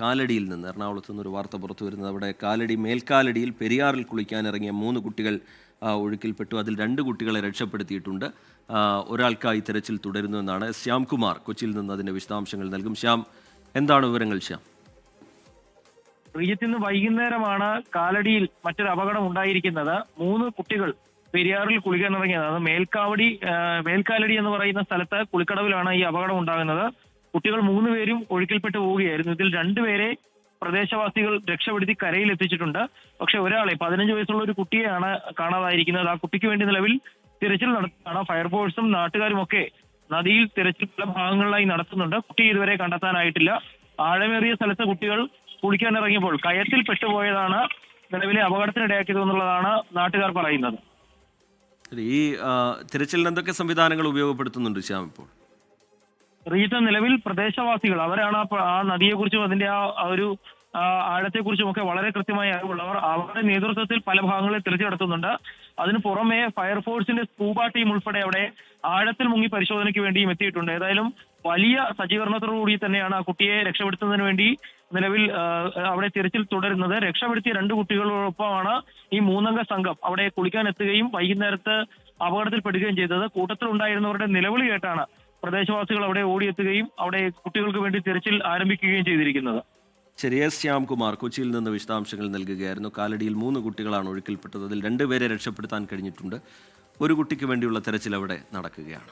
കാലടിയിൽ നിന്ന് എറണാകുളത്ത് നിന്ന് ഒരു വാർത്ത പുറത്തു വരുന്നത് അവിടെ കാലടി മേൽക്കാലടിയിൽ പെരിയാറിൽ കുളിക്കാനിറങ്ങിയ മൂന്ന് കുട്ടികൾ ഒഴുക്കിൽപ്പെട്ടു. അതിൽ രണ്ട് കുട്ടികളെ രക്ഷപ്പെടുത്തിയിട്ടുണ്ട്. ഒരാൾക്കായി ഒരാൾക്കായി തുടരുന്നു തുടരുന്നുവെന്നാണ് ശ്യാംകുമാർ കൊച്ചിയിൽ നിന്ന് അതിന്റെ വിശദാംശങ്ങൾ നൽകും. ശ്യാം എന്താണ് വിവരങ്ങൾ ശ്യാം? റീജിത്ത് വൈകുന്നേരമാണ് കാലടിയിൽ മറ്റൊരു അപകടം ഉണ്ടായിരിക്കുന്നത്. മൂന്ന് കുട്ടികൾ പെരിയാറിൽ കുളിക്കാൻ ഇറങ്ങിയത് അത് മേൽക്കാവടി മേൽക്കാലടി എന്ന് പറയുന്ന സ്ഥലത്ത് കുളിക്കടവിലാണ് ഈ അപകടം ഉണ്ടാകുന്നത്. കുട്ടികൾ മൂന്ന് പേരും ഒഴുക്കിൽപ്പെട്ട് പോവുകയായിരുന്നു. ഇതിൽ രണ്ടുപേരെ പ്രദേശവാസികൾ രക്ഷപ്പെടുത്തി കരയിൽ എത്തിച്ചിട്ടുണ്ട്. പക്ഷെ ഒരാളെ പതിനഞ്ച് വയസ്സുള്ള ഒരു കുട്ടിയെയാണ് കാണാതായിരിക്കുന്നത്. ആ കുട്ടിക്ക് വേണ്ടി നിലവിൽ തിരച്ചിൽ നടത്തുകയാണ്. ഫയർഫോഴ്സും നാട്ടുകാരും ഒക്കെ നദിയിൽ തിരച്ചിൽ പല ഭാഗങ്ങളിലായി നടത്തുന്നുണ്ട്. കുട്ടി ഇതുവരെ കണ്ടെത്താനായിട്ടില്ല. ആഴമേറിയ സ്ഥലത്ത് കുട്ടികൾ കുളിക്കാൻ ഇറങ്ങിയപ്പോൾ കയത്തിൽ പെട്ടുപോയതാണ് നിലവിലെ അപകടത്തിനിടയാക്കിയത് എന്നുള്ളതാണ് നാട്ടുകാർ പറയുന്നത്. ഈ തിരച്ചിലിന് എന്തൊക്കെ സംവിധാനങ്ങൾ ഉപയോഗപ്പെടുത്തുന്നുണ്ട് ശ്യാം ഇപ്പോൾ? റീജിത്ത് നിലവിൽ പ്രദേശവാസികൾ അവരാണ് ആ നദിയെക്കുറിച്ചും അതിന്റെ ആ ഒരു ആഴത്തെക്കുറിച്ചും ഒക്കെ വളരെ കൃത്യമായി അറിവുള്ളവർ അവരുടെ നേതൃത്വത്തിൽ പല ഭാഗങ്ങളിൽ തിരിച്ചെടുത്തുന്നുണ്ട് അതിന് പുറമെ ഫയർഫോഴ്സിന്റെ സ്കൂബ ടീം ഉൾപ്പെടെ അവിടെ ആഴത്തിൽ മുങ്ങി പരിശോധനയ്ക്ക് വേണ്ടിയും എത്തിയിട്ടുണ്ട്. ഏതായാലും വലിയ സജ്ജീകരണത്തോടുകൂടി തന്നെയാണ് ആ കുട്ടിയെ രക്ഷപ്പെടുത്തുന്നതിന് വേണ്ടി നിലവിൽ അവിടെ തിരച്ചിൽ തുടരുന്നത്. രക്ഷപ്പെടുത്തിയ രണ്ട് കുട്ടികളോടൊപ്പമാണ് ഈ മൂന്നംഗ സംഘം അവിടെ കുളിക്കാൻ എത്തുകയും വൈകുന്നേരത്ത് അപകടത്തിൽപ്പെടുകയും ചെയ്തത്. കൂട്ടത്തിലുണ്ടായിരുന്നവരുടെ നിലവിളി കേട്ടാണ് പ്രദേശവാസികൾ അവിടെ ഓടിയെത്തുകയും അവിടെ കുട്ടികൾക്ക് വേണ്ടി തിരച്ചിൽ ആരംഭിക്കുകയും ചെയ്തിരിക്കുന്നത്. ശരി എസ് ശ്യാംകുമാർ കൊച്ചിയിൽ നിന്ന് വിശദാംശങ്ങൾ നൽകുകയായിരുന്നു. കാലടിയിൽ മൂന്ന് കുട്ടികളാണ് ഒഴുക്കിൽപ്പെട്ടത്. അതിൽ രണ്ടുപേരെ രക്ഷപ്പെടുത്താൻ കഴിഞ്ഞിട്ടുണ്ട്. ഒരു കുട്ടിക്ക് വേണ്ടിയുള്ള തെരച്ചിൽ അവിടെ നടക്കുകയാണ്.